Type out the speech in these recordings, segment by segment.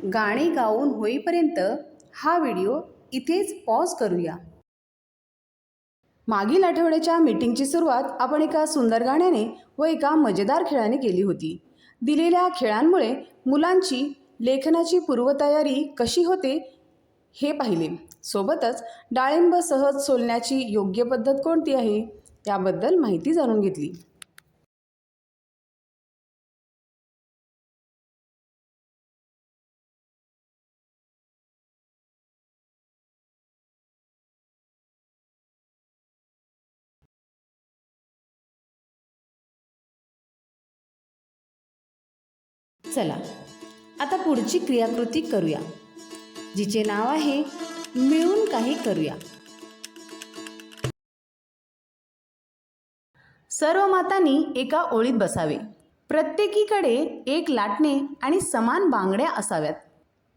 गाणे गाऊन होईपर्यंत हा व्हिडिओ इथेच पॉज करूया. मागील आठवड्याच्या मीटिंगची सुरुवात आपण एका सुंदर गाण्याने व एका मजेदार खेळाने केली होती. दिलेल्या खेळांमुळे मुलांची लेखनाची पूर्वतयारी कशी होते हे पाहिले. सोबतच डाळिंब सहज सोलण्याची योग्य पद्धत कोणती आहे? याबद्दल माहिती जाणून घेतली. चला. आता पुढची क्रियाकृती करूया. जिचे नाव आहे मिळून काही करूया. सर्व मातांनी एका ओळीत बसावे. प्रत्येकीकडे एक लाटणे आणि समान बांगड्या असाव्यात.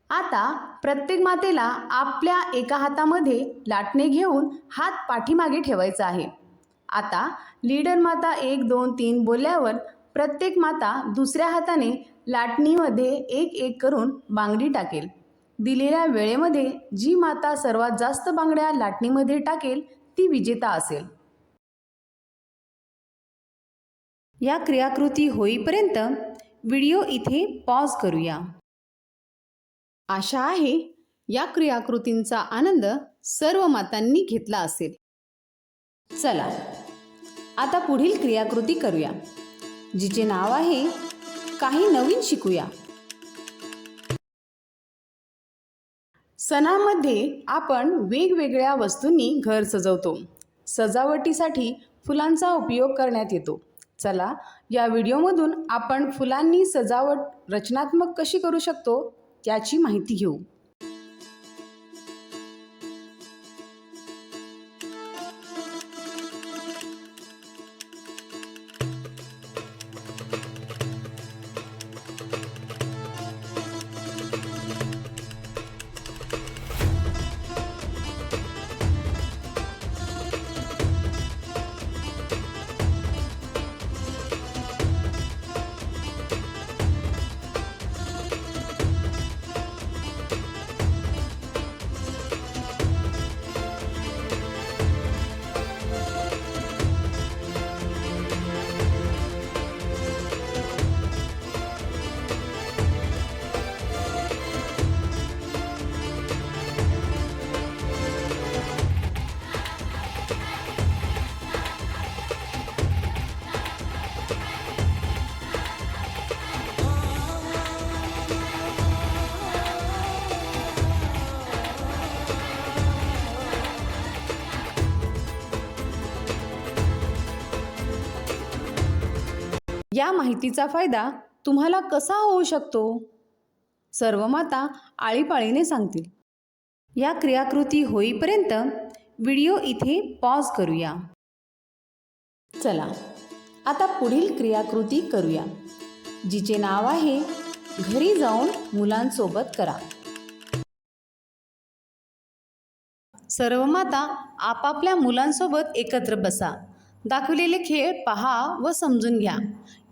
आता प्रत्येक मातेला आपल्या एका हातामध्ये लाटणे घेऊन हात पाठीमागे ठेवायचा आहे. आता लीडर माता एक दोन तीन बोलल्यावर प्रत्येक माता दुसऱ्या हाताने लाटणीमध्ये एक एक करून बांगडी टाकेल. दिलेल्या वेळेमध्ये जी माता सर्वात जास्त बांगड्या लाटणीमध्ये टाकेल ती विजेता असेल. या क्रियाकृती होईपर्यंत व्हिडिओ इथे पॉज करूया. आशा आहे या क्रियाकृतींचा आनंद सर्व मातांनी घेतला असेल. चला आता पुढील क्रियाकृती करूया. जिचे नाव आहे काही नवीन शिकूया. सणामध्ये आपण वेगवेगळ्या वस्तूंनी घर सजवतो. सजावटीसाठी फुलांचा उपयोग करण्यात येतो. चला या व्हिडिओमधून आपण फुलांनी सजावट रचनात्मक कशी करू शकतो त्याची माहिती घेऊ. या माहितीचा फायदा तुम्हाला कसा होऊ शकतो? सर्व माता आळीपाळीने सांगतील. या क्रियाकृती होईपर्यंत व्हिडिओ इथे पॉज करूया. चला आता पुढील क्रियाकृती करूया जिचे नाव आहे घरी जाऊन मुलांसोबत करा. सर्व माता आपापल्या मुलांसोबत एकत्र बसा. दाखवलेले खेळ पहा व समजून घ्या.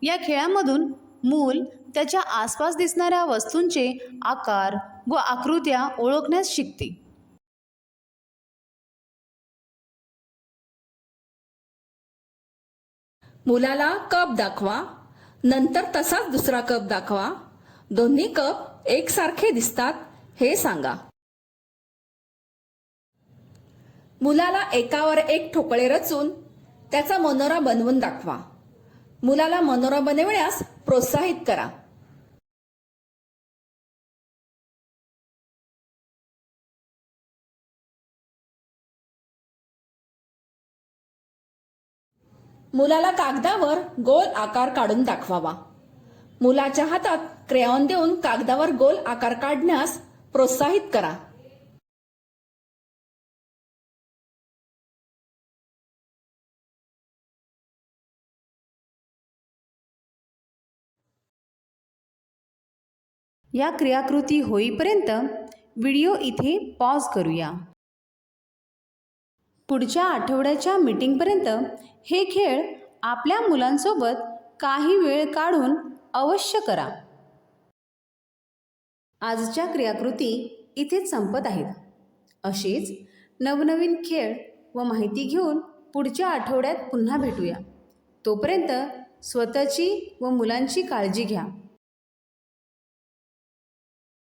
या खेळामधून मूल त्याच्या आसपास दिसणाऱ्या वस्तूंचे आकार व आकृत्या ओळखण्यास शिकते. मुलाला कप दाखवा. नंतर तसाच दुसरा कप दाखवा. दोन्ही कप एकसारखे दिसतात हे सांगा. मुलाला एकावर एक ठोकळे रचून त्याचा मनोरा बनवून दाखवा. मुलाला मनोरा बनवण्यास प्रोत्साहित करा. मुलाला कागदावर गोल आकार काढून दाखवावा. मुलाच्या हातात क्रेऑन देऊन कागदावर गोल आकार काढण्यास प्रोत्साहित करा. या क्रियाकृती होईपर्यंत व्हिडिओ इथे पॉज करूया. पुढच्या आठवड्याच्या मीटिंगपर्यंत हे खेळ आपल्या मुलांसोबत काही वेळ काढून अवश्य करा. आजच्या क्रियाकृती इथेच संपत आहेत. असेच नवनवीन खेळ व माहिती घेऊन पुढच्या आठवड्यात पुन्हा भेटूया. तोपर्यंत स्वतःची व मुलांची काळजी घ्या.